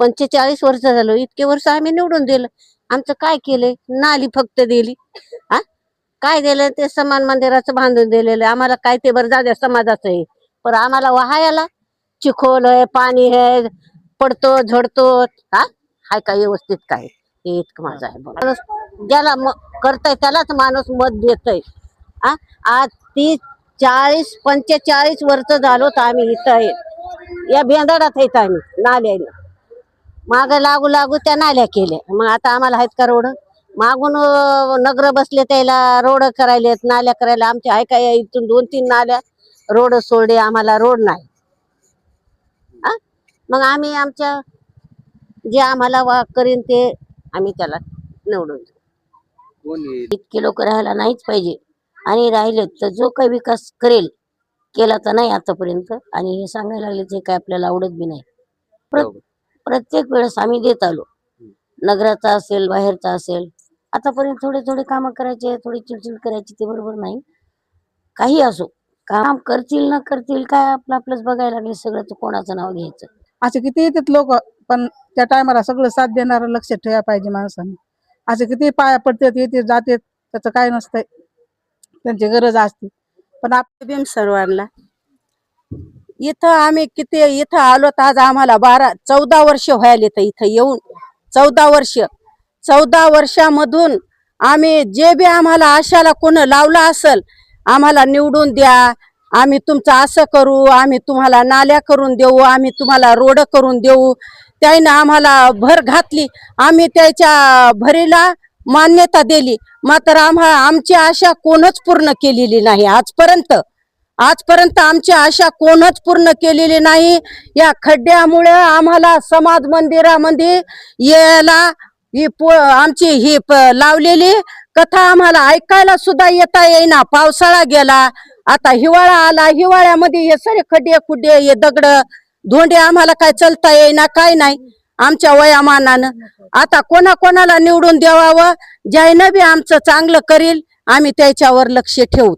पंचेचाळीस वर्ष झालं इतके वर्ष आम्ही निवडून दिलं. आमचं काय केलंय नाली फक्त दिली. हा? काय दिलं? ते समान मंदिराचं बांधून दिलेलं. आम्हाला काय ते बरं जाद्या समाजाचं आहे पण आम्हाला वाहायला चिखोल आहे पाणी आहे पडतो झडतो. हा? हाय काय व्यवस्थित काय? हे इतकं माझं आहे माणूस ज्याला करताय त्यालाच माणूस मत देतय. हा? आज ती चाळीस पंचेचाळीस वर्ष झालो तर आम्ही इथं आहे. या भेंदाडात आहेत आम्ही नाल्याला माग लागू लागू त्या नाल्या केल्या. मग आता आम्हाला आहेत का रोड? मागून नगर बसले त्याला रोड करायलेत नाल्या करायला. आमच्या आहे काय इथून दोन तीन नाल्या? रोड सोडले आम्हाला रोड नाही. हा? मग आम्ही आमच्या जे आम्हाला वा करीन ते आम्ही त्याला निवडून देऊ. इतके लोक राहायला नाहीच पाहिजे. आणि राहिले तर जो काही विकास करेल केला तर नाही आतापर्यंत. आणि हे सांगायला लागले ते काय आपल्याला आवडत बी नाही. प्र- बरोबर. प्रत्येक वेळेस आम्ही देत आलो. नगराचा असेल बाहेरचा असेल. आतापर्यंत थोडे थोडे काम करायचे थोडी चिडचिड करायची ते बरोबर नाही. काही असो. काम करतील न करतील काय आपलं आपलंच बघायला लागले सगळं तर कोणाचं नाव घ्यायचं. असे किती येतात लोक पण त्या टायमाला सगळं साथ देणारं लक्ष ठेवायला पाहिजे माणसाने. असे किती पाया पडतात येते जाते त्याचं काय नसतंय. त्यांची गरज असते. पण आप भीम सर्वांना. इथं आम्ही किती इथं आलो तर आज आम्हाला बारा चौदा वर्ष व्हायला तर इथं येऊन. चौदा वर्ष. चौदा वर्षामधून आम्ही जे बी आम्हाला आशाला कोण लावलं असल आम्हाला निवडून द्या. आम्ही तुमचं असं करू आम्ही तुम्हाला नाल्या करून देऊ आम्ही तुम्हाला रोड करून देऊ. त्याईनं आम्हाला भर घातली. आम्ही त्याच्या भरीला मान्यता दिली. मात्र आम्हा आमची आशा कोणच पूर्ण केलेली नाही. आजपर्यंत आजपर्यंत आमची आशा कोणच पूर्ण केलेली नाही. या खड्ड्यामुळे आम्हाला समाज मंदिरामध्ये यायला ही आमची ही लावलेली कथा आम्हाला ऐकायला सुद्धा येता येईना. पावसाळा गेला आता हिवाळा आला हिवाळ्यामध्ये हे सगळे खड्डे खुड्डे हे दगड धोंडे आम्हाला काय चलता येईना काय नाही. आमच्या वयामानानं. आता कोणा कोणाला निवडून द्यावावं ज्यानं बी आमचं चांगलं करील आम्ही त्याच्यावर लक्ष ठेवू.